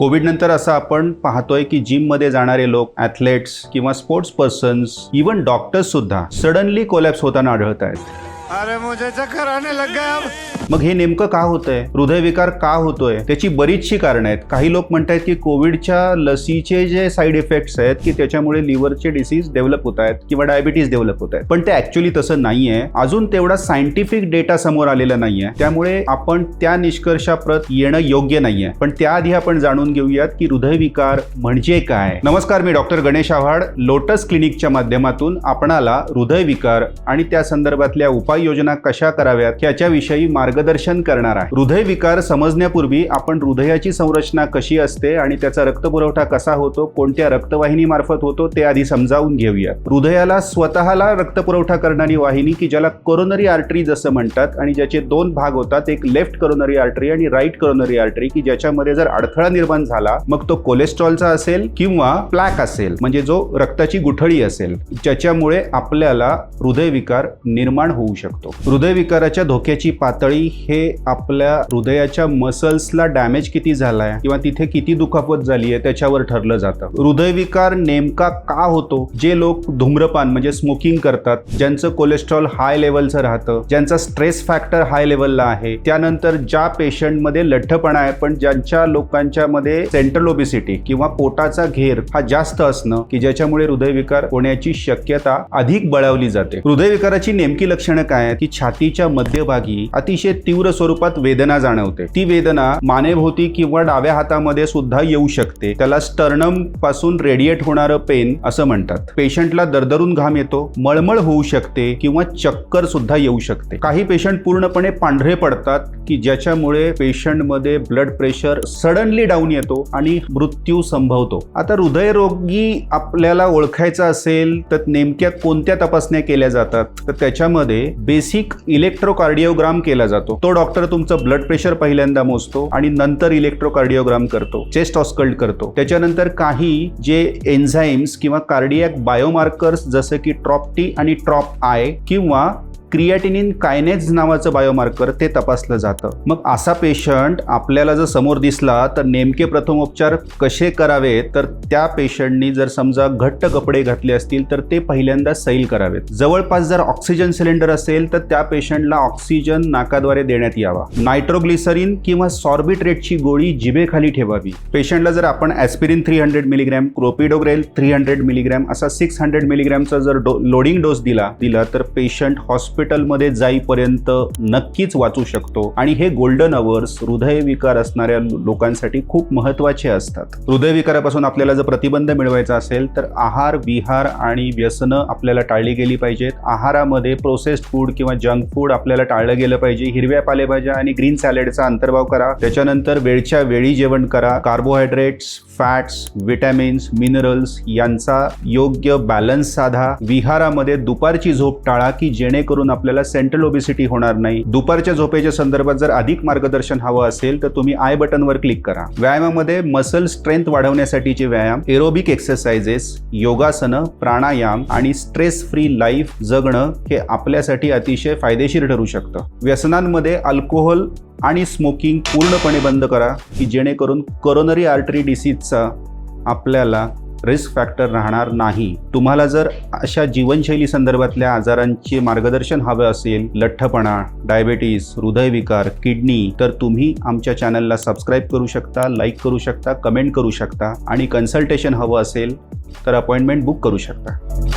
Covid नंतर असं आपण पाहतोय की जिममध्ये जाणारे लोक ॲथलेट्स किंवा स्पोर्ट्स पर्सन्स इवन डॉक्टर्स सुद्धा सडनली कोलॅप्स होताना आढळत आहेत. अरे मुझे चक्कर आने लग गया अब। मग हे नेमकं का होतंय? हृदयविकार का होतोय? त्याची बरीचशी कारणं आहेत. काही लोक म्हणतात की कोविडच्या लसीचे जे साईड इफेक्ट्स आहेत की त्याच्यामुळे लिव्हरचे डिसीज डेव्हलप होत आहेत किंवा डायबिटीज डेव्हलप होत आहेत. पण ते ऍक्च्युली तसं नाहीये. अजून तेवढा सायंटिफिक डेटा समोर आलेला नाहीये. त्यामुळे आपण त्या निष्कर्षाप्रत येणं योग्य नाहीये. पण त्याआधी आपण जाणून घेऊयात की हृदयविकार म्हणजे काय. नमस्कार मी डॉक्टर गणेश आव्हाड. लोटस क्लिनिकच्या माध्यमातून आपणाला हृदयविकार आणि त्या संदर्भातल्या उपाय उपाययोजना कशा कराव्यात याच्याविषयी मार्गदर्शन करणार आहे. हृदयविकार समजण्यापूर्वी आपण हृदयाची संरचना कशी असते आणि त्याचा रक्तपुरवठा कसा होतो कोणत्या रक्तवाहिनी मार्फत होतो ते आधी समजावून घेऊया. हृदयाला स्वतःला रक्तपुरवठा करणारी वाहिनी की ज्याला कोरोनरी आर्टरी जसं म्हणतात आणि ज्याचे दोन भाग होतात एक लेफ्ट कोरोनरी आर्टरी आणि राईट कोरोनरी आर्टरी की ज्याच्यामध्ये जर अडथळा निर्माण झाला मग तो कोलेस्ट्रॉलचा असेल किंवा प्लॅक असेल म्हणजे जो रक्ताची गुठळी असेल ज्याच्यामुळे आपल्याला हृदयविकार निर्माण होऊ शकतो. हृदयविकाराच्या धोक्याची पातळी हे आपल्या हृदयाच्या मसल्सला डॅमेज किती झालाय किंवा तिथे किती दुखापत झाली आहे त्याच्यावर ठरलं जातं. हृदयविकार नेमका का होतो? जे लोक धूम्रपान म्हणजे स्मोकिंग करतात ज्यांचं कोलेस्ट्रॉल हाय लेवलचं राहतं ज्यांचा स्ट्रेस फॅक्टर हाय लेवलला आहे त्यानंतर ज्या पेशंटमध्ये लठ्ठपणा आहे पण ज्यांच्या लोकांच्या मध्ये सेंट्रल ओबिसिटी किंवा पोटाचा घेर हा जास्त असणं की ज्याच्यामुळे हृदयविकार होण्याची शक्यता अधिक बळावली जाते. हृदयविकाराची नेमकी लक्षणं काय आहेत की छातीच्या मध्यभागी अतिशय तीव्र स्वरूपात वेदना जाणवते. ती वेदना मानेभोवती किंवा डाव्या हातामध्ये सुद्धा येऊ शकते. त्याला स्टर्नमपासून रेडिएट होणारं पेन असं म्हणतात. पेशंटला दरदरून घाम येतो मळमळ होऊ शकते किंवा चक्कर सुद्धा येऊ शकते. काही पेशंट पूर्णपणे पांढरे पडतात की ज्याच्यामुळे पेशंटमध्ये ब्लड प्रेशर सडनली डाऊन येतो आणि मृत्यू संभवतो. आता हृदयरोगी आपल्याला ओळखायचा असेल तर नेमक्या कोणत्या तपासण्या केल्या जातात? तर त्याच्यामध्ये बेसिक इलेक्ट्रोकार्डिओग्राम केला जातो. तो डॉक्टर तुमचं ब्लड प्रेशर पहिल्यांदा मोजतो आणि नंतर इलेक्ट्रोकार्डिओग्राम करतो चेस्ट ऑस्कल्ड करतो. त्याच्यानंतर काही जे एन्झाईम्स किंवा कार्डियक बायोमार्कर्स जसं की ट्रॉप टी आणि ट्रॉप आय किंवा क्रिएटिनिन कायनेज नावाचं बायोमार्कर ते तपासलं जातं. मग असा पेशंट आपल्याला जर समोर दिसला तर नेमके प्रथमोपचार कसे करावे? तर त्या पेशंटनी जर समजा घट्ट कपडे घातले असतील तर ते पहिल्यांदा सैल करावेत. जवळपास जर ऑक्सिजन सिलेंडर असेल तर त्या पेशंटला ऑक्सिजन नाकाद्वारे देण्यात यावा. नायट्रोग्लिसरीन किंवा सॉर्बिट्रेटची गोळी जिभेखाली ठेवावी. पेशंटला जर आपण aspirin three hundred milligram clopidogrel three hundred milligram असा सिक्स हंड्रेड मिलीग्रॅमचा जर डो लोडिंग डोस दिला दिला तर पेशंट हॉस्पिटल हॉस्पिटलमध्ये जाईपर्यंत नक्कीच वाचू शकतो. आणि हे गोल्डन अवर्स हृदयविकार असणाऱ्या लोकांसाठी खूप महत्त्वाचे असतात. हृदयविकारापासून आपल्याला जर प्रतिबंध मिळवायचा असेल तर आहार विहार आणि व्यसनं आपल्याला टाळली गेली पाहिजेत. आहारामध्ये प्रोसेस्ड फूड किंवा जंक फूड आपल्याला टाळलं गेलं पाहिजे. हिरव्या पालेभाज्या आणि ग्रीन सॅलेडचा अंतर्भाव करा. त्याच्यानंतर वेळच्या वेळी जेवण करा. कार्बोहायड्रेट्स फॅट्स विटॅमिन्स मिनरल्स यांचा योग्य बॅलन्स साधा. विहारामध्ये दुपारची झोप टाळा की जेणेकरून आपल्याला सेंट्रल ओबेसिटी होणार नाही. दुपारच्या झोपेच्या संदर्भात जर अधिक मार्गदर्शन हवं असेल तर तुम्ही आय बटनवर क्लिक करा. व्यायामामध्ये मसल स्ट्रेंथ वाढवण्यासाठीचे व्यायाम एरोबिक एक्सरसाइजेस योगासनं प्राणायाम आणि स्ट्रेस फ्री लाईफ जगणं हे आपल्यासाठी अतिशय फायदेशीर ठरू शकतं. व्यसनांमध्ये अल्कोहोल आणि स्मोकिंग पूर्णपणे बंद करा की जेणेकरून कोरोनरी आर्टरी डिसीजचा आपल्याला रिस्क फॅक्टर राहणार नाही. तुम्हाला जर अशा जीवनशैली संदर्भातल्या आजारांचे मार्गदर्शन हवं असेल लठ्ठपणा डायबेटीस हृदयविकार किडनी तर तुम्ही आमच्या चॅनलला सबस्क्राईब करू शकता लाईक करू शकता कमेंट करू शकता आणि कन्सल्टेशन हवं असेल तर अपॉइंटमेंट बुक करू शकता.